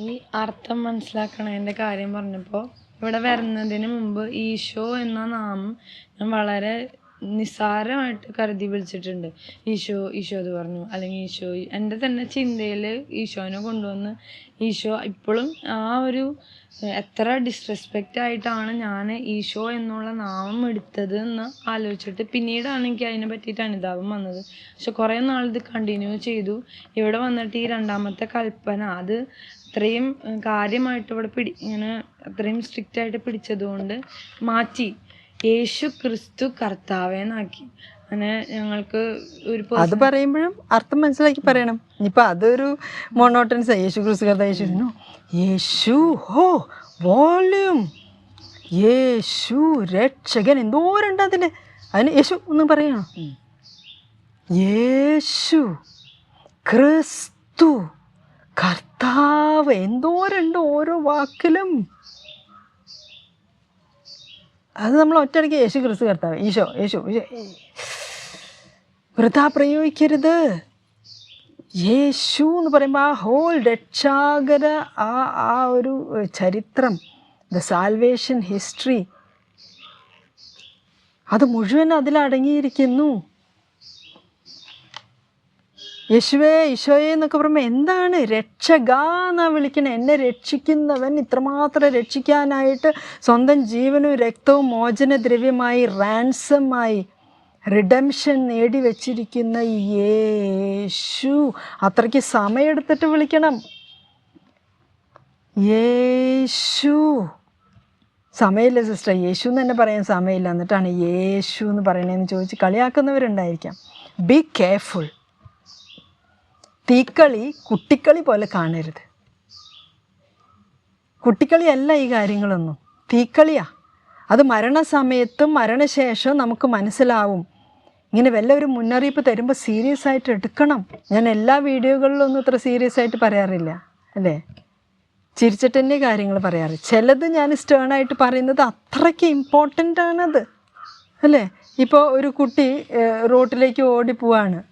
ഈ അർത്ഥം മനസ്സിലാക്കണതിന്റെ കാര്യം പറഞ്ഞപ്പോൾ. ഇവിടെ വരുന്നതിന് മുമ്പ് ഈശോ എന്ന നാമം ഞാൻ വളരെ നിസ്സാരമായിട്ട് കരുതി വിളിച്ചിട്ടുണ്ട്. ഈശോ ഈശോ അത് പറഞ്ഞു. അല്ലെങ്കിൽ ഈശോ എന്റെ തന്നെ ചിന്തയിൽ ഈശോനെ കൊണ്ടുവന്ന് ഈശോ ഇപ്പോഴും ആ ഒരു എത്ര ഡിസ്റെസ്പെക്റ്റ് ആയിട്ടാണ് ഞാൻ ഈശോ എന്നുള്ള നാമം എടുത്തത് എന്ന് ആലോചിച്ചിട്ട് പിന്നീടാണ് എനിക്ക് അതിനെ പറ്റിയിട്ട് അനുതാപം വന്നത്. പക്ഷെ കുറേ നാൾ ഇത് കണ്ടിന്യൂ ചെയ്തു. ഇവിടെ വന്നിട്ട് ഈ രണ്ടാമത്തെ കൽപ്പന അത് അത്രയും കാര്യമായിട്ട് ഇവിടെ പിടി ഇങ്ങനെ അത്രയും സ്ട്രിക്റ്റ് ആയിട്ട് പിടിച്ചതുകൊണ്ട് മാറ്റി. യേശു ക്രിസ്തു കർത്താവേന്നാക്കി അങ്ങനെ ഞങ്ങൾക്ക് ഒരു അത് പറയുമ്പോഴും അർത്ഥം മനസ്സിലാക്കി പറയണം. ഇനിയിപ്പോൾ അതൊരു മോണോട്ടൻസ് യേശു ക്രിസ്തു കർത്താവ് യേശു യേശു ഹോ വോളിയം. യേശു രക്ഷകൻ. എന്തോരുണ്ട് അതിൽ അതിന് യേശു ഒന്ന് പറയണം. യേശു ക്രിസ്തു കർത്താവ്. എന്തോരുണ്ട് ഓരോ വാക്കിലും അത് നമ്മൾ ഒറ്റയടിക്ക് യേശു ക്രിസ്തു കർത്താവ്. ഈശോ യേശു വൃഥാ പ്രയോഗിക്കരുത്. യേശു എന്ന് പറയുമ്പോൾ ആ ഹോൾ രക്ഷാകര ആ ആ ഒരു ചരിത്രം ദ സാൽവേഷൻ ഹിസ്റ്ററി അത് മുഴുവൻ അതിലടങ്ങിയിരിക്കുന്നു. യേശുവേ ഈശോയെ എന്നൊക്കെ പറയുമ്പോൾ എന്താണ് രക്ഷക എന്നാ വിളിക്കണേ? എന്നെ രക്ഷിക്കുന്നവൻ ഇത്രമാത്രം രക്ഷിക്കാനായിട്ട് സ്വന്തം ജീവനും രക്തവും മോചനദ്രവ്യമായി റാൻസമായി റിഡംഷൻ നേടി വച്ചിരിക്കുന്ന യേശു. അത്രയ്ക്ക് സമയമെടുത്തിട്ട് വിളിക്കണം. യേശു. സമയമില്ല സിസ്റ്റർ യേശു എന്ന് തന്നെ പറയാൻ സമയമില്ല. എന്നിട്ടാണ് യേശു എന്ന് പറയണതെന്ന് ചോദിച്ച് കളിയാക്കുന്നവരുണ്ടായിരിക്കാം. ബി കെയർഫുൾ തീക്കളി കുട്ടിക്കളി പോലെ കാണരുത്. കുട്ടിക്കളിയല്ല ഈ കാര്യങ്ങളൊന്നും. തീക്കളിയാ. അത് മരണസമയത്തും മരണശേഷവും നമുക്ക് മനസ്സിലാവും. ഇങ്ങനെ വല്ല ഒരു മുന്നറിയിപ്പ് തരുമ്പോൾ സീരിയസ് ആയിട്ട് എടുക്കണം. ഞാൻ എല്ലാ വീഡിയോകളിലൊന്നും ഇത്ര സീരിയസ് ആയിട്ട് പറയാറില്ല അല്ലേ? ചിരിച്ചിട്ട് തന്നെ കാര്യങ്ങൾ പറയാറ്. ചിലത് ഞാൻ സ്റ്റേൺ ആയിട്ട് പറയുന്നത് അത്രയ്ക്ക് ഇമ്പോർട്ടന്റ് ആണത് അല്ലേ? ഇപ്പോൾ ഒരു കുട്ടി റോട്ടിലേക്ക് ഓടി പോവാണ്.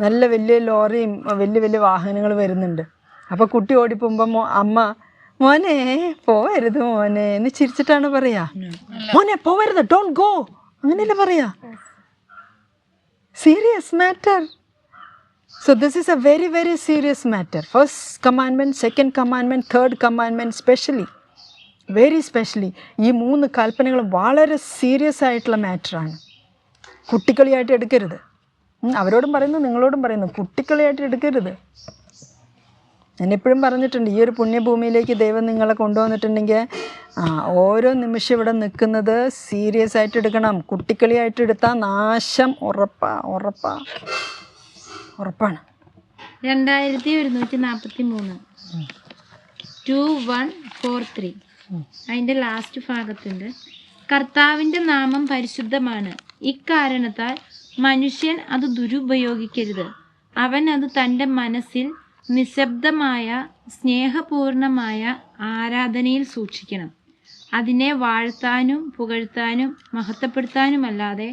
നല്ല വലിയ ലോറിയും വലിയ വലിയ വാഹനങ്ങൾ വരുന്നുണ്ട്. അപ്പോൾ കുട്ടി ഓടിപ്പോകുമ്പോൾ അമ്മ മോനെ പോവരുത് മോനെ. എന്ന് ചിരിച്ചിട്ടാണ് പറയാ. മോനെ പോവരുത് ഡോണ്ട് ഗോ അങ്ങനെയല്ല പറയാ. Serious matter So this is a very, very serious matter. First commandment, second commandment, third commandment, specially. Very specially ഈ മൂന്ന് കൽപ്പനകളും വളരെ സീരിയസ് ആയിട്ടുള്ള മാറ്ററാണ് കുട്ടിക്കളിയായിട്ട് എടുക്കരുത്. അവരോടും പറയുന്നു നിങ്ങളോടും പറയുന്നു. കുട്ടിക്കളിയായിട്ട് എടുക്കരുത്. ഞാൻ എപ്പോഴും പറഞ്ഞിട്ടുണ്ട് ഈ ഒരു പുണ്യഭൂമിയിലേക്ക് ദൈവം നിങ്ങളെ കൊണ്ടുവന്നിട്ടുണ്ടെങ്കിൽ ആ, ഓരോ നിമിഷം ഇവിടെ നിൽക്കുന്നത് സീരിയസ് ആയിട്ട് എടുക്കണം. കുട്ടിക്കളിയായിട്ട് എടുത്താൽ നാശം ഉറപ്പാ ഉറപ്പാ. ഉറപ്പാണ്. രണ്ടായിരത്തി ഒരുന്നൂറ്റി നാൽപ്പത്തി മൂന്ന് ടു വൺ ഫോർ ത്രീ അതിന്റെ ലാസ്റ്റ് ഭാഗത്തുണ്ട്. കർത്താവിന്റെ നാമം പരിശുദ്ധമാണ്. ഇക്കാരണത്താൽ മനുഷ്യൻ അത് ദുരുപയോഗിക്കരുത്. അവൻ അത് തന്റെ മനസ്സിൽ നിശബ്ദമായ സ്നേഹപൂർണമായ ആരാധനയിൽ സൂക്ഷിക്കണം. അതിനെ വാഴ്ത്താനും പുകഴ്ത്താനും മഹത്വപ്പെടുത്താനുമല്ലാതെ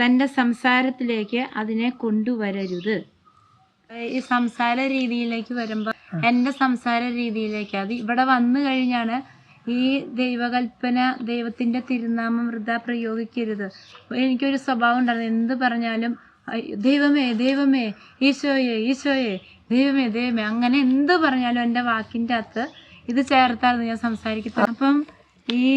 തന്റെ സംസാരത്തിലേക്ക് അതിനെ കൊണ്ടുവരരുത്. ഈ സംസാര രീതിയിലേക്ക് വരുമ്പോൾ എന്റെ സംസാര രീതിയിലേക്ക് അത് ഇവിടെ വന്നു കഴിഞ്ഞാണ് ഈ ദൈവകൽപ്പന ദൈവത്തിന്റെ തിരുനാമം വൃദ്ധ പ്രയോഗിക്കരുത്. എനിക്കൊരു സ്വഭാവം ഉണ്ടായിരുന്നു. എന്ത് പറഞ്ഞാലും ദൈവമേ ദൈവമേ ഈശോയെ ഈശോയെ ദൈവമേ ദൈവമേ അങ്ങനെ എന്ത് പറഞ്ഞാലും എന്റെ വാക്കിന്റെ അകത്ത് ഇത് ചേർത്തായിരുന്നു ഞാൻ സംസാരിക്കുന്നത്. അപ്പം ഈ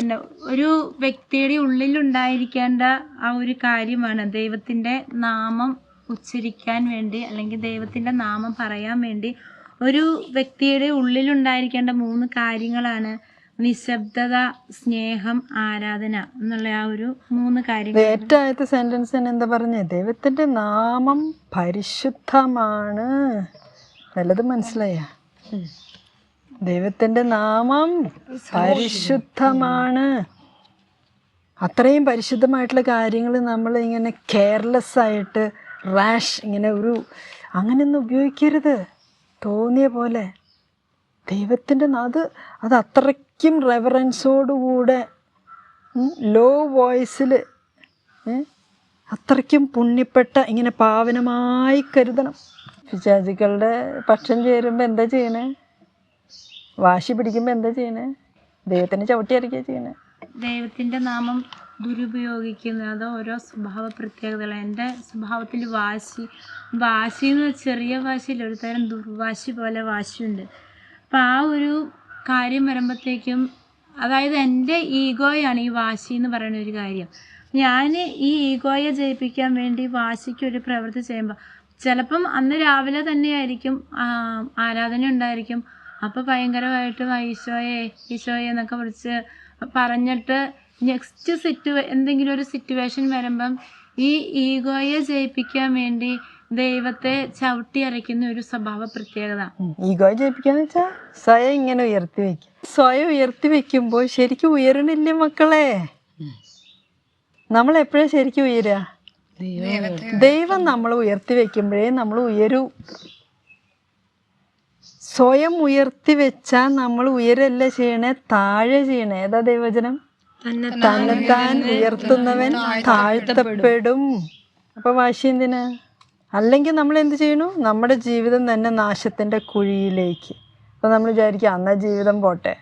എന്നാ ഒരു വ്യക്തിയുടെ ഉള്ളിലുണ്ടായിരിക്കേണ്ട ആ ഒരു കാര്യമാണ് ദൈവത്തിന്റെ നാമം ഉച്ചരിക്കാൻ വേണ്ടി അല്ലെങ്കിൽ ദൈവത്തിന്റെ നാമം പറയാൻ വേണ്ടി ഒരു വ്യക്തിയുടെ ഉള്ളിലുണ്ടായിരിക്കേണ്ട മൂന്ന് കാര്യങ്ങളാണ് നിശബ്ദത സ്നേഹം ആരാധന എന്നുള്ള ആ ഒരു മൂന്ന് കാര്യങ്ങൾ. ഏറ്റവും ആദ്യത്തെ സെന്റൻസ് തന്നെ എന്താ പറഞ്ഞേ? ദൈവത്തിന്റെ നാമം പരിശുദ്ധമാണ്. വല്ലതും മനസ്സിലായ? ദൈവത്തിന്റെ നാമം പരിശുദ്ധമാണ്. അത്രയും പരിശുദ്ധമായിട്ടുള്ള കാര്യങ്ങൾ നമ്മൾ ഇങ്ങനെ കെയർലെസ് ആയിട്ട് റാഷ് ഇങ്ങനെ ഒരു അങ്ങനെയൊന്നും ഉപയോഗിക്കരുത്. തോന്നിയ പോലെ ദൈവത്തിന്റെ അത് അത് അത്രയ്ക്കും റെവറൻസോടുകൂടെ ലോ വോയിസിൽ അത്രയ്ക്കും പുണ്യപ്പെട്ട ഇങ്ങനെ പാവനമായി കരുതണം. പിശാചികളുടെ പക്ഷം ചേരുമ്പോൾ എന്താ ചെയ്യണേ? വാശി പിടിക്കുമ്പോൾ എന്താ ചെയ്യണേ? ദൈവത്തിന് ചവിട്ടി അരക്കുക ചെയ്യണേ? ദൈവത്തിന്റെ നാമം ദുരുപയോഗിക്കുന്നത്. അത് ഓരോ സ്വഭാവ പ്രത്യേകതകൾ. എന്റെ സ്വഭാവത്തിൽ വാശി വാശി എന്ന് ചെറിയ വാശിയിൽ ഒരു തരം ദുർവാശി പോലെ വാശിയുണ്ട്. അപ്പം ആ ഒരു കാര്യം വരുമ്പോഴത്തേക്കും അതായത് എന്റെ ഈഗോയാണ് ഈ വാശി എന്ന് പറയുന്ന ഒരു കാര്യം. ഞാൻ ഈ ഈഗോയെ ജയിപ്പിക്കാൻ വേണ്ടി വാശിക്ക് ഒരു പ്രവൃത്തി ചെയ്യുമ്പോൾ ചിലപ്പം അന്ന് രാവിലെ തന്നെയായിരിക്കും ആരാധന ഉണ്ടായിരിക്കും. അപ്പോൾ ഭയങ്കരമായിട്ട് ഈശോയെ ഈശോയെ എന്നൊക്കെ വിളിച്ച് പറഞ്ഞിട്ട് നെക്സ്റ്റ് സിറ്റുവേ എന്തെങ്കിലും ഒരു സിറ്റുവേഷൻ വരുമ്പം ഈ ഈഗോയെ ജയിപ്പിക്കാൻ വേണ്ടി ദൈവത്തെ ചവിട്ടി അരയ്ക്കുന്ന ഒരു സ്വഭാവ പ്രത്യേകത. ഈഗോ ജയിപ്പിക്കാന്ന് വെച്ചാ സ്വയം ഇങ്ങനെ ഉയർത്തി വെക്കും സ്വയം ഉയർത്തി വെക്കുമ്പോൾ ശരിക്കും ഉയരണില്ലേ മക്കളെ? നമ്മൾ എപ്പോഴാ ശരിക്കും ഉയരുക ദൈവം നമ്മൾ ഉയർത്തി വെക്കുമ്പോഴേ നമ്മൾ ഉയരൂ. സ്വയം ഉയർത്തി വെച്ചാൽ നമ്മൾ ഉയരല്ല ചെയ്യണേ താഴെ ചെയ്യണേ. ഏതാ ദൈവചനം തന്നെത്താൻ ഉയർത്തുന്നവൻ താഴ്ത്തപ്പെടും. അപ്പൊ വാശി എന്തിനാ? അല്ലെങ്കിൽ നമ്മൾ എന്ത് ചെയ്യണു? നമ്മുടെ ജീവിതം തന്നെ നാശത്തിന്റെ കുഴിയിലേക്ക്. അപ്പൊ നമ്മൾ വിചാരിക്കുക അന്ന ജീവിതം പോട്ടെ.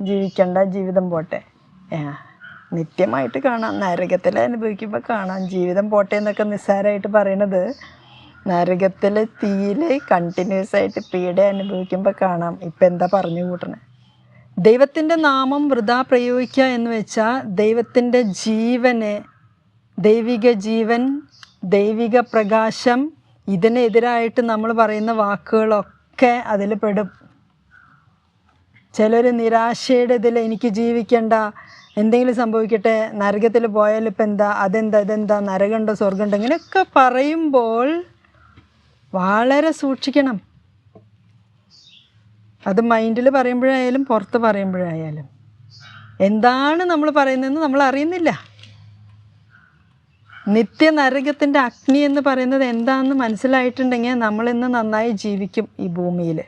ജീവിക്കണ്ട ജീവിതം പോട്ടെ. ഏ, നിത്യമായിട്ട് കാണാം. നരകത്തിൽ അനുഭവിക്കുമ്പോൾ കാണാം. ജീവിതം പോട്ടെ എന്നൊക്കെ നിസ്സാരമായിട്ട് പറയണത് നരകത്തിലെ തീയിൽ കണ്ടിന്യൂസ് ആയിട്ട് പീഡ അനുഭവിക്കുമ്പോൾ കാണാം. ഇപ്പം എന്താ പറഞ്ഞു കൂട്ടണേ? ദൈവത്തിന്റെ നാമം വൃതാ പ്രയോഗിക്കുക എന്ന് വെച്ചാൽ ദൈവത്തിന്റെ ജീവനെ ദൈവിക ജീവൻ ദൈവിക പ്രകാശം ഇതിനെതിരായിട്ട് നമ്മൾ പറയുന്ന വാക്കുകളൊക്കെ അതിൽ പെടും. ചിലർ നിരാശയുടെ ഇതിൽ എനിക്ക് ജീവിക്കേണ്ട എന്തെങ്കിലും സംഭവിക്കട്ടെ നരകത്തിൽ പോയാൽ ഇപ്പം എന്താ അതെന്താ ഇതെന്താ നരകമുണ്ടോ സ്വർഗമുണ്ടോ ഇങ്ങനെയൊക്കെ പറയുമ്പോൾ വളരെ സൂക്ഷിക്കണം. അത് മൈൻഡിൽ പറയുമ്പോഴായാലും പുറത്ത് പറയുമ്പോഴായാലും. എന്താണ് നമ്മൾ പറയുന്നതെന്ന് നമ്മൾ അറിയുന്നില്ല. നിത്യ നരകത്തിന്റെ അഗ്നി എന്ന് പറയുന്നത് എന്താണെന്ന് മനസ്സിലായിട്ടുണ്ടെങ്കിൽ നമ്മൾ ഇന്ന് നന്നായി ജീവിക്കും ഈ ഭൂമിയിൽ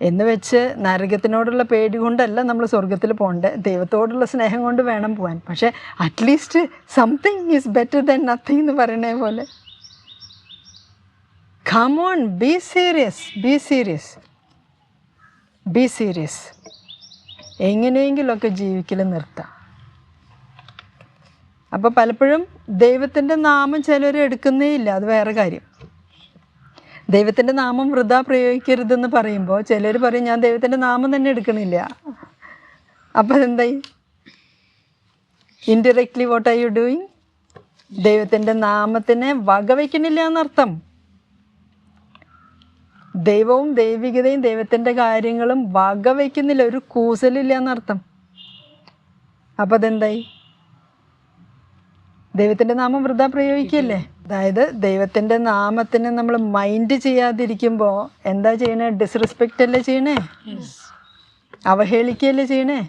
എന്ന് വെച്ച് നരകത്തിനോടുള്ള പേടി കൊണ്ടല്ല നമ്മൾ സ്വർഗത്തിൽ പോകേണ്ടത് ദൈവത്തോടുള്ള സ്നേഹം കൊണ്ട് വേണം പോകാൻ. പക്ഷേ at least something is better than nothing എന്ന് പറയണേ പോലെ. Come on be serious be serious be serious എങ്ങനെയെങ്കിലുമൊക്കെ ജീവിക്കൽ നിർത്താം. അപ്പോൾ പലപ്പോഴും ദൈവത്തിന്റെ നാമം ചിലർ എടുക്കുന്നേ ഇല്ല അത് വേറെ കാര്യം. ദൈവത്തിന്റെ നാമം വൃതാ പ്രയോഗിക്കരുതെന്ന് പറയുമ്പോൾ ചിലർ പറയും ഞാൻ ദൈവത്തിന്റെ നാമം തന്നെ എടുക്കണില്ല. അപ്പോൾ അതെന്തായി? Indirectly what are you doing ദൈവത്തിന്റെ നാമത്തിനെ വകവയ്ക്കണില്ല എന്നർത്ഥം. ദൈവവും ദൈവികതയും ദൈവത്തിന്റെ കാര്യങ്ങളും വകവയ്ക്കുന്നില്ല ഒരു കൂസലില്ല എന്നർത്ഥം. അപ്പം അതെന്തായി? ദൈവത്തിന്റെ നാമം വൃതാ പ്രയോഗിക്കല്ലേ അതായത് ദൈവത്തിന്റെ നാമത്തിന് നമ്മൾ മൈൻഡ് ചെയ്യാതിരിക്കുമ്പോൾ എന്താ ചെയ്യണേ? ഡിസ്റെസ്പെക്റ്റ് അല്ലേ ചെയ്യണേ? അവഹേളിക്കുകയല്ലേ ചെയ്യണേ?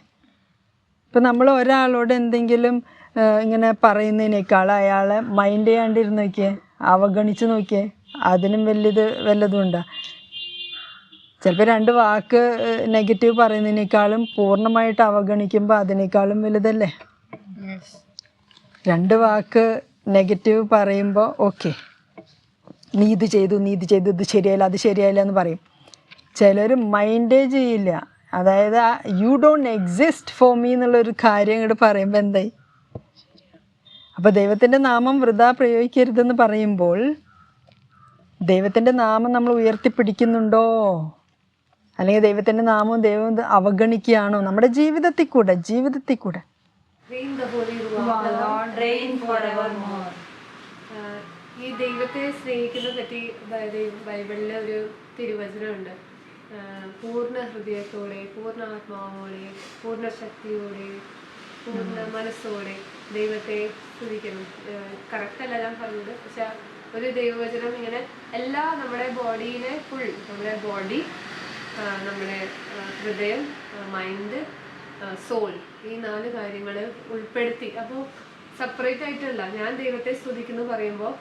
ഇപ്പം നമ്മൾ ഒരാളോട് എന്തെങ്കിലും ഇങ്ങനെ പറയുന്നതിനേക്കാൾ അയാളെ മൈൻഡ് ചെയ്യാണ്ടിരുന്ന് നോക്കിയേ അവഗണിച്ച് നോക്കിയേ അതിനും വലിയത് വല്ലതും ഉണ്ടോ? ചിലപ്പോൾ രണ്ട് വാക്ക് നെഗറ്റീവ് പറയുന്നതിനേക്കാളും പൂർണമായിട്ട് അവഗണിക്കുമ്പോൾ അതിനേക്കാളും വലുതല്ലേ? രണ്ട് വാക്ക് നെഗറ്റീവ് പറയുമ്പോൾ ഓക്കെ നീ ഇത് ചെയ്തു നീ ഇത് ചെയ്തു ഇത് ശരിയായില്ല അത് ശരിയായില്ല എന്ന് പറയും. ചിലർ മൈൻഡേ ചെയ്യില്ല. അതായത് you don't exist for me എന്നുള്ളൊരു കാര്യം ഇങ്ങോട്ട് പറയുമ്പോൾ എന്തായി? അപ്പോൾ ദൈവത്തിന്റെ നാമം വൃതാ പ്രയോഗിക്കരുതെന്ന് പറയുമ്പോൾ ദൈവത്തിന്റെ നാമം നമ്മൾ ഉയർത്തിപ്പിടിക്കുന്നുണ്ടോ? അല്ലെങ്കിൽ ദൈവത്തിന്റെ നാമവും ദൈവവും അവഗണിക്കുകയാണോ? നമ്മുടെ ജീവിതത്തിൽ കൂടെ ജീവിതത്തിൽ കൂടെ. ഈ ദൈവത്തെ സ്നേഹിക്കുന്ന പറ്റി ബൈബിളിൽ ഒരു തിരുവചനമുണ്ട്. പൂർണ ഹൃദയത്തോടെ പൂർണ ആത്മാവോടെ പൂർണ ശക്തിയോടെ പൂർണ മനസ്സോടെ ദൈവത്തെ സ്തുതിക്കണം കറക്റ്റ് അല്ല ഞാൻ പറഞ്ഞത്. പക്ഷെ ഒരു ദൈവവചനം ഇങ്ങനെ എല്ലാ നമ്മുടെ ബോഡിയിലെ ഫുൾ നമ്മുടെ ബോഡി നമ്മുടെ ഹൃദയം മൈൻഡ് സോൾ ഈ നാല് കാര്യങ്ങൾ ഉൾപ്പെടുത്തി. അപ്പോൾ സെപ്പറേറ്റ് ആയിട്ടല്ല ഞാൻ ദൈവത്തെ സ്തുതിക്കുന്നു പറയുമ്പോൾ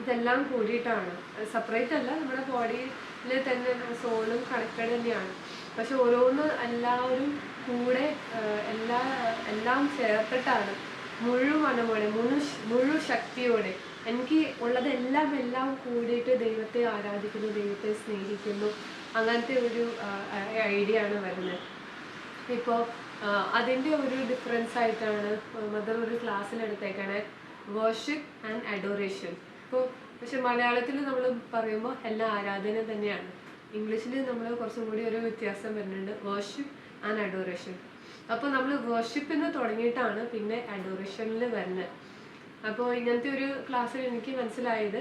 ഇതെല്ലാം കൂടിയിട്ടാണ്. സെപ്പറേറ്റ് അല്ല നമ്മുടെ ബോഡിയിൽ തന്നെ സോളും കണക്റ്റഡ് തന്നെയാണ്. പക്ഷെ ഓരോന്ന് എല്ലാവരും കൂടെ എല്ലാ എല്ലാം ചേർത്തിട്ടാണ് മുഴുവനമോടെ മുഴു മുഴു ശക്തിയോടെ എനിക്ക് ഉള്ളതെല്ലാം എല്ലാം കൂടിയിട്ട് ദൈവത്തെ ആരാധിക്കുന്നു ദൈവത്തെ സ്നേഹിക്കുന്നു. അങ്ങനത്തെ ഒരു ഐഡിയ ആണ് വരുന്നത്. ഇപ്പോൾ അതിന്റെ ഒരു ഡിഫറൻസ് ആയിട്ടാണ് മദർ ഒരു ക്ലാസ്സിലെടുത്തേക്കാണ് വർഷിപ്പ് ആൻഡ് അഡോറേഷൻ ഇപ്പോൾ പക്ഷെ മലയാളത്തിൽ നമ്മൾ പറയുമ്പോൾ എല്ലാം ആരാധന തന്നെയാണ്. ഇംഗ്ലീഷിൽ നമ്മൾ കുറച്ചും കൂടി ഒരു വ്യത്യാസം വരുന്നുണ്ട് വർഷിപ്പ് ആൻഡ് അഡോറേഷൻ അപ്പോൾ നമ്മൾ വർഷിപ്പിൽ തുടങ്ങിയിട്ടാണ് പിന്നെ അഡോറേഷനിൽ വരുന്നത് അപ്പോൾ ഇങ്ങനത്തെ ഒരു ക്ലാസ്സിൽ എനിക്ക് മനസ്സിലായത്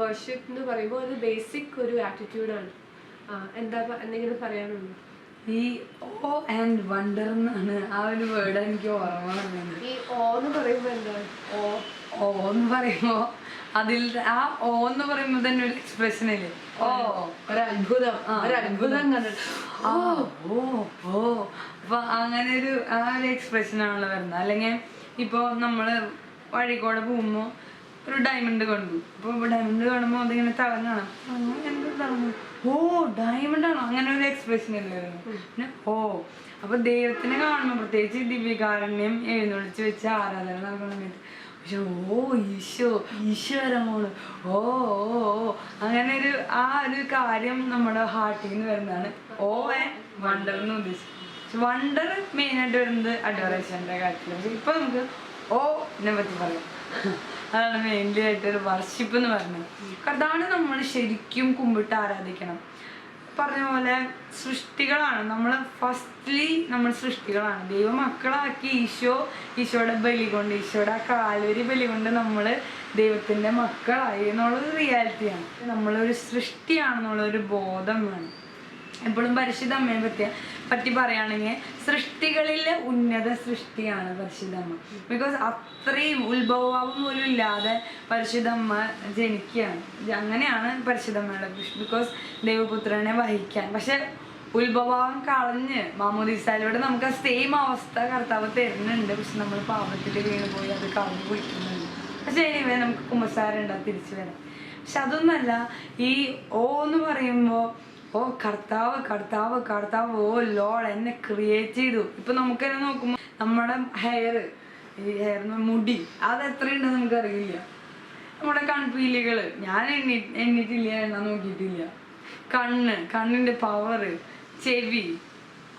വർഷിപ്പ് എന്ന് പറയുമ്പോൾ അത് ബേസിക് ഒരു ആറ്റിറ്റ്യൂഡാണ് എന്താ എന്തെങ്കിലും പറയാനുണ്ടോ? ഈ ഓ ആൻഡ് വണ്ടർ എന്നാണ് ആ ഒരു വേർഡ് എനിക്ക് ഓർമ്മ വന്നത്. ഈ ഓ എന്ന് പറയുമ്പോൾ എന്താ? ഓ. ഓ എന്ന് പറയുമ്പോ അതിൽ ആ ഓ എന്ന് പറയുമ്പോ തന്നെ ഒരു എക്സ്പ്രഷൻ ഇല്ലേ ഓ. ഒരു അത്ഭുതം ഒരു അത്ഭുതം. കണ്ടിട്ട് ആ ഓ ഓ. അപ്പൊ അങ്ങനെ ഒരു ആ ഒരു എക്സ്പ്രഷൻ ആണല്ലോ വരുന്നത്. അല്ലെങ്കിൽ ഇപ്പൊ നമ്മൾ വഴിക്കൂടെ പോകുമ്പോ ഒരു ഡയമണ്ട് കണ്ടു അപ്പൊ ഡയമണ്ട് കാണുമ്പോ അതിങ്ങനെ തിളങ്ങണം. അങ്ങനെ എന്ത് തിളങ്ങും. ഓ ഡയമണ്ട് ആണോ? അങ്ങനെ ഒരു എക്സ്പ്രഷൻ അല്ലേ പിന്നെ ഓ അപ്പൊ ദൈവത്തിനെ കാണുമ്പോൾ പ്രത്യേകിച്ച് ദിവ്യകാരണ്യം എഴുന്നള്ളിച്ച് വെച്ച് ആരാധന നടക്കുന്ന സമയത്ത് പക്ഷെ ഓ ഈശോ ഈശ്വരമോൾ. ഓ ഓ ഓ. അങ്ങനെ ഒരു ആ ഒരു കാര്യം നമ്മുടെ ഹാർട്ടിൽ നിന്ന് വരുന്നതാണ്. ഓ എ വണ്ടർ എന്ന് ഉദ്ദേശിച്ചത് വണ്ടർ മെയിനായിട്ട് വരുന്നത് അഡോറേഷന്റെ കാര്യത്തിൽ പക്ഷെ ഇപ്പൊ നമുക്ക് ഓ എന്നെ പറ്റി പറയാം. അതാണ് മെയിൻലി ആയിട്ട് ഒരു വർഷിപ്പ് എന്ന് പറയുന്നത്. അതാണ് നമ്മൾ ശരിക്കും കുമ്പിട്ട് ആരാധിക്കണം. പറഞ്ഞ പോലെ സൃഷ്ടികളാണ്. നമ്മൾ ഫസ്റ്റ്ലി നമ്മൾ സൃഷ്ടികളാണ്. ദൈവ മക്കളാക്കി ഈശോ ഈശോയുടെ ബലി കൊണ്ട് ഈശോയുടെ ആ കാൽവരി ബലി കൊണ്ട് നമ്മൾ ദൈവത്തിന്റെ മക്കളായി എന്നുള്ളത് റിയാലിറ്റിയാണ് നമ്മളൊരു സൃഷ്ടിയാണെന്നുള്ളൊരു ബോധം വേണം എപ്പോഴും പരിശുദ്ധ അമ്മയെ പറ്റി പറ്റി പറയുകയാണെങ്കിൽ സൃഷ്ടികളിലെ ഉന്നത സൃഷ്ടിയാണ് പരിശുദ്ധമ്മ. ബിക്കോസ് അത്രയും ഉത്ഭവഭാവം പോലും ഇല്ലാതെ പരിശുദ്ധമ്മ ജനിക്കുകയാണ്. അങ്ങനെയാണ് പരിശുദ്ധമ്മയുടെ ബിക്കോസ് ദൈവപുത്രനെ വഹിക്കാൻ. പക്ഷെ ഉത്ഭവം കളഞ്ഞ് മാമോദിസാലൂടെ നമുക്ക് ആ സെയിം അവസ്ഥ കർത്താവ് തരുന്നുണ്ട്. പക്ഷെ നമ്മൾ പാപത്തിൽ വീണ് പോയി അത് കളഞ്ഞു പിടിക്കുന്നുണ്ട് പക്ഷെ എനിവേ നമുക്ക് കുമ്പസാരം ഉണ്ടാവും തിരിച്ചു വരാം. പക്ഷെ അതൊന്നല്ല ഈ ഓ എന്ന് പറയുമ്പോൾ ഓ കർത്താവ് കർത്താവ് കർത്താവ്. ഓ ലോൾ എന്നെ ക്രിയേറ്റ് ചെയ്തു. ഇപ്പൊ നമുക്ക് തന്നെ നോക്കുമ്പോൾ നമ്മുടെ ഹെയർ ഈ ഹെയർ മുടി അത് എത്രയുണ്ടെന്ന് നമുക്കറിയില്ല. നമ്മുടെ കൺപീലികൾ. ഞാൻ എണ്ണി എണ്ണിട്ടില്ല എണ്ണ നോക്കിയിട്ടില്ല. കണ്ണ് കണ്ണിന്റെ പവറ് ചെവി.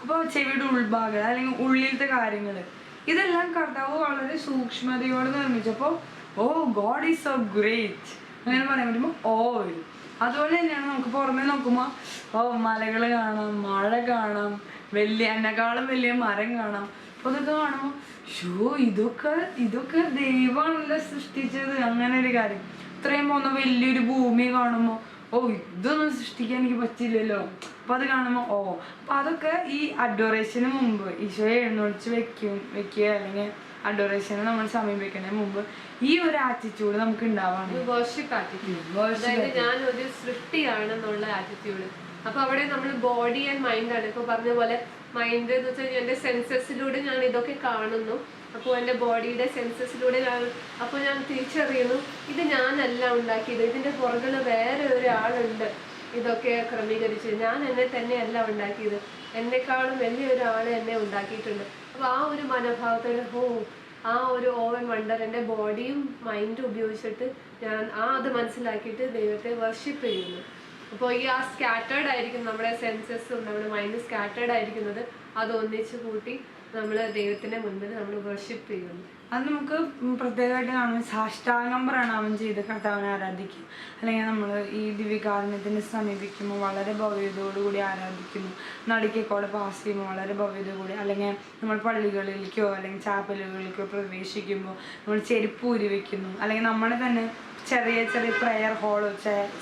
അപ്പോൾ ചെവിയുടെ ഉൾഭാഗം അല്ലെങ്കിൽ ഉള്ളിലത്തെ കാര്യങ്ങൾ ഇതെല്ലാം കർത്താവ് വളരെ സൂക്ഷ്മതയോട് നിർമ്മിച്ചപ്പോൾ oh God is so great അങ്ങനെ പറയാൻ പറ്റുമ്പോൾ ഓ വരും അതുപോലെ തന്നെയാണ് നമുക്ക് പുറമെ നോക്കുമ്പോൾ ഓ മലകൾ കാണാം മഴ കാണാം വലിയ എന്നെക്കാളും വലിയ മരം കാണാം. അപ്പോൾ അതൊക്കെ കാണുമ്പോൾ ഷോ ഇതൊക്കെ ഇതൊക്കെ ദൈവമാണല്ലോ സൃഷ്ടിച്ചത്. അങ്ങനെ ഒരു കാര്യം. ഇത്രയും പോകുന്ന വലിയൊരു ഭൂമി കാണുമ്പോൾ ഓ ഇതൊന്നും സൃഷ്ടിക്കാൻ എനിക്ക് പറ്റില്ലല്ലോ. അപ്പൊ അത് കാണുമ്പോൾ ഓ അപ്പൊ അതൊക്കെ ഈ അഡ്വറേഷന് മുമ്പ് ഈശോയെ എഴുന്നൊളിച്ച് വെക്കും വെക്കുക അല്ലെങ്കിൽ അഡോറേഷനെ നമ്മൾ സമീപിക്കുന്നതിന് മുമ്പ്. ഈ ഒരു ആറ്റിറ്റ്യൂഡ് നമുക്ക് ഉണ്ടാവാണ്. വർഷിപ്പ് ആറ്റിറ്റ്യൂഡ് അതായത് ഞാൻ ഒരു സൃഷ്ടിയാണെന്നുള്ള ആറ്റിറ്റ്യൂഡ് അപ്പൊ അവിടെ നമ്മൾ ബോഡി ആൻഡ് മൈൻഡ് ആണ്. ഇപ്പൊ പറഞ്ഞ പോലെ മൈൻഡ് എന്ന് വെച്ചാൽ എന്റെ സെൻസസിലൂടെ ഞാൻ ഇതൊക്കെ കാണുന്നു. അപ്പോൾ എന്റെ ബോഡിയുടെ സെൻസസിലൂടെ ഞാൻ അപ്പോൾ ഞാൻ തിരിച്ചറിയുന്നു ഇത് ഞാനല്ല ഉണ്ടാക്കിയത്. ഇതിന്റെ പുറകിൽ വേറെ ഒരാളുണ്ട്. ഇതൊക്കെ ക്രമീകരിച്ച് ഞാൻ എന്നെ തന്നെയല്ല ഉണ്ടാക്കിയത്. എന്നെക്കാളും വലിയ ഒരാൾ എന്നെ ഉണ്ടാക്കിയിട്ടുണ്ട്. ആ ഒരു മനോഭാവത്തോടെ ഹോ ആ ഒരു ഓവൻ വണ്ടർ ബോഡിയും മൈൻഡും ഉപയോഗിച്ചിട്ട് ഞാൻ ആ അത് മനസ്സിലാക്കിയിട്ട് ദൈവത്തെ വർഷിപ്പ് ചെയ്യുന്നു. അപ്പോൾ ഈ ആ സ്കാറ്റേർഡ് ആയിരിക്കും നമ്മുടെ സെൻസസും നമ്മുടെ മൈൻഡ് സ്കാറ്റേർഡ് ആയിരിക്കുന്നത് അത് ഒന്നിച്ച് കൂട്ടി നമ്മൾ ദൈവത്തിന്റെ മുൻപിൽ നമ്മൾ വർഷിപ്പ് ചെയ്യുന്നു. അത് നമുക്ക് പ്രത്യേകമായിട്ട് കാണുമ്പോൾ സാഷ്ടാംഗം പ്രണാമം ചെയ്ത് കർത്താവിനെ ആരാധിക്കും. അല്ലെങ്കിൽ നമ്മൾ ഈ ദിവ്യകാരുണ്യത്തിന് സമീപിക്കുമ്പോൾ വളരെ ഭവ്യതയോടുകൂടി ആരാധിക്കുന്നു. നടുക്കേക്കോടെ പാസ് ചെയ്യുമ്പോൾ വളരെ ഭവ്യതയോടുകൂടി അല്ലെങ്കിൽ നമ്മൾ പള്ളികളിലേക്കോ അല്ലെങ്കിൽ ചാപ്പലുകളിലേക്കോ പ്രവേശിക്കുമ്പോൾ നമ്മൾ ചെരുപ്പ് വെക്കുന്നു അല്ലെങ്കിൽ നമ്മളെ തന്നെ ചെറിയ ചെറിയ പ്രെയർ ഹോൾ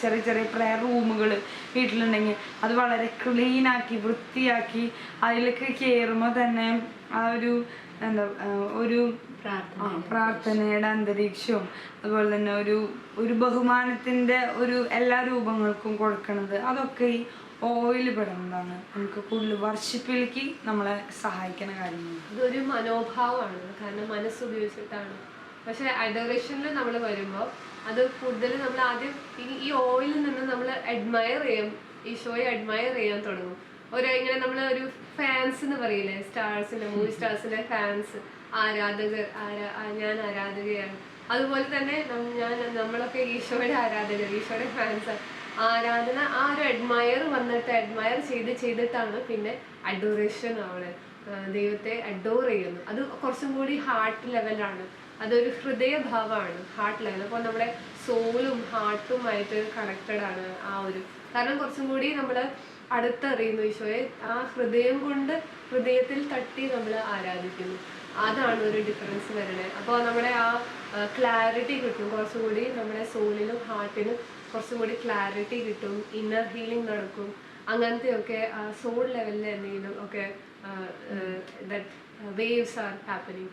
ചെറിയ ചെറിയ പ്രെയർ റൂമുകൾ വീട്ടിലുണ്ടെങ്കിൽ അത് വളരെ ക്ലീനാക്കി വൃത്തിയാക്കി അതിലേക്ക് കയറുമ്പോൾ തന്നെ ആ ഒരു എന്താ ഒരു ആ, പ്രാർത്ഥനയുടെ അന്തരീക്ഷവും അതുപോലെ തന്നെ ഒരു ഒരു ബഹുമാനത്തിന്റെ ഒരു എല്ലാ രൂപങ്ങൾക്കും കൊടുക്കണത് അതൊക്കെ ഈ ഓയിൽ പെടുന്നതാണ്. നമുക്ക് കൂടുതൽ വർഷിപ്പിലേക്ക് നമ്മളെ സഹായിക്കുന്ന കാര്യങ്ങൾ ഇതൊരു മനോഭാവമാണ്. കാരണം മനസ്സ് ഉപയോഗിച്ചിട്ടാണ്. പക്ഷെ അഡോറേഷനിൽ നമ്മൾ വരുമ്പോൾ അത് കൂടുതൽ നമ്മൾ ആദ്യം ഈ ഈ ഓയിലിൽ നിന്ന് നമ്മൾ അഡ്മയർ ചെയ്യാം ഈശോയെ അഡ്മയർ ചെയ്യാൻ തുടങ്ങും. ഒരു ഇങ്ങനെ നമ്മൾ ഒരു ഫാൻസ് എന്ന് പറയില്ലേ? സ്റ്റാർസിന്റെ മൂവി സ്റ്റാർസിന്റെ ഫാൻസ് ആരാധകർ ആരാ ഞാൻ ആരാധകയാണ്. അതുപോലെ തന്നെ ഞാൻ നമ്മളൊക്കെ ഈശോയുടെ ആരാധകർ ഈശോയുടെ ഫാൻസ് ആരാധന ആ ഒരു അഡ്മയർ വന്നിട്ട് അഡ്മയർ ചെയ്ത് ചെയ്തിട്ടാണ് പിന്നെ അഡോറേഷൻ ആണ് ആ, ദൈവത്തെ അഡോർ ചെയ്യുന്നു അത് കുറച്ചും കൂടി ഹാർട്ട് ലെവലാണ് അതൊരു ഹൃദയഭാവമാണ് ഹാർട്ട് ലെവൽ അപ്പോൾ നമ്മുടെ സോളും ഹാർട്ടുമായിട്ട് കണക്റ്റഡ് ആണ് ആ ഒരു. കാരണം കുറച്ചും കൂടി നമ്മൾ അടുത്തറിയുന്നു ഈശോയെ. ആ ഹൃദയം കൊണ്ട് ഹൃദയത്തിൽ തട്ടി നമ്മൾ ആരാധിക്കുന്നു. അതാണ് ഒരു ഡിഫറൻസ് വരണേ അപ്പോൾ നമ്മുടെ ആ ക്ലാരിറ്റി കിട്ടും കുറച്ചും കൂടി നമ്മുടെ സോളിനും ഹാർട്ടിനും കുറച്ചും കൂടി ക്ലാരിറ്റി കിട്ടും ഇന്നർ ഹീലിംഗ് നടക്കും. അങ്ങനത്തെ ഒക്കെ സോൾ ലെവലിൽ എന്തെങ്കിലും ഒക്കെ ദറ്റ് വേവ്സ് ആർ ഹാപ്പനിങ്